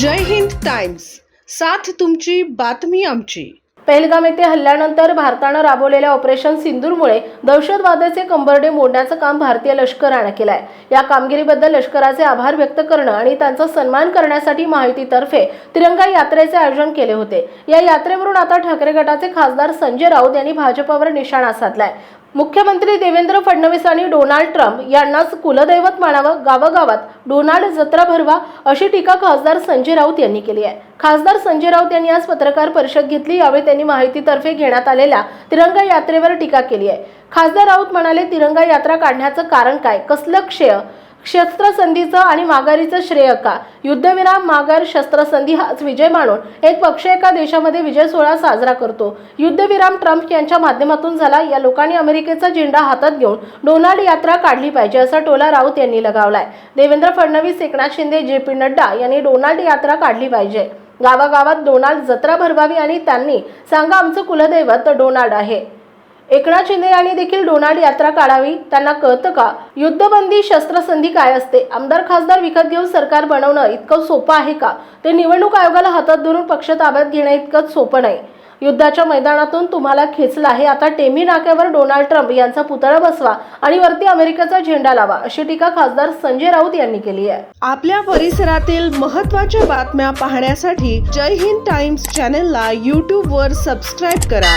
जय Hind times. साथ तुमची बातमी आमची. पहलगाम येथे हल्ल्यानंतर भारतानं राबवलेल्या ऑपरेशन सिंदूरमुळे दहशतवादाचे कंबरडे मोडण्याचं काम भारतीय लष्करानं केलं आहे या कामगिरीबद्दल लष्कराचे आभार व्यक्त करणं आणि त्यांचा सन्मान करण्यासाठी माहितीतर्फे तिरंगा यात्रेचे आयोजन केले होते. या यात्रेवरून आता ठाकरे गटाचे खासदार संजय राऊत यांनी भाजपावर निशाणा साधलाय. मुख्यमंत्री देवेंद्र फडणवीस आणि डोनाल्ड ट्रम्प यांनाच कुलदैवत मानावं गावागावात डोनाल्ड जत्रा भरवा अशी टीका खासदार संजय राऊत यांनी केली आहे. खासदार संजय राऊत यांनी आज पत्रकार परिषद घेतली. यावेळी त्यांनी माहितीतर्फे घेण्यात आलेल्या तिरंगा यात्रेवर टीका केली आहे. खासदार राऊत म्हणाले तिरंगा यात्रा काढण्याचं कारण काय? कसलं क्षेय शस्त्रसंधीचं आणि माघारीचं श्रेय का? युद्धविराम माघार शस्त्रसंधी हाच विजय मानून एक पक्ष एका देशामध्ये विजय सोहळा साजरा करतो. युद्धविराम ट्रम्प यांच्या माध्यमातून झाला या लोकांनी अमेरिकेचा झेंडा हातात घेऊन डोनाल्ड यात्रा काढली पाहिजे असा टोला राऊत यांनी लगावलाय. देवेंद्र फडणवीस एकनाथ शिंदे जे पी नड्डा यांनी डोनाल्ड यात्रा काढली पाहिजे. गावागावात डोनाल्ड जत्रा भरवावी आणि त्यांनी सांगा आमचं कुलदैवत डोनाल्ड आहे. एकनाथ शिंदे यांनी देखील डोनाल्ड यात्रा काढावी. त्यांना कळतं का? युद्धबंदी शस्त्रसंधी काय असते? आमदार खासदार विकत घेऊन सरकार बनवणं इतकं सोपं आहे का? ते निवडणूक आयोगाला हातात धरून पक्ष ताब्यात घेणं इतकंच सोपं नाही. युद्धाच्या मैदानातून तुम्हाला खेचलं आहे. आता टेमी नाक्यावर डोनाल्ड ट्रम्प यांचा पुतळा बसवा आणि वरती अमेरिकेचा झेंडा लावा अशी टीका खासदार संजय राऊत यांनी केली आहे. आपल्या परिसरातील महत्त्वाच्या बातम्या पाहण्यासाठी जय हिंद टाइम्स चॅनलला यूट्यूबवर सबस्क्राईब करा.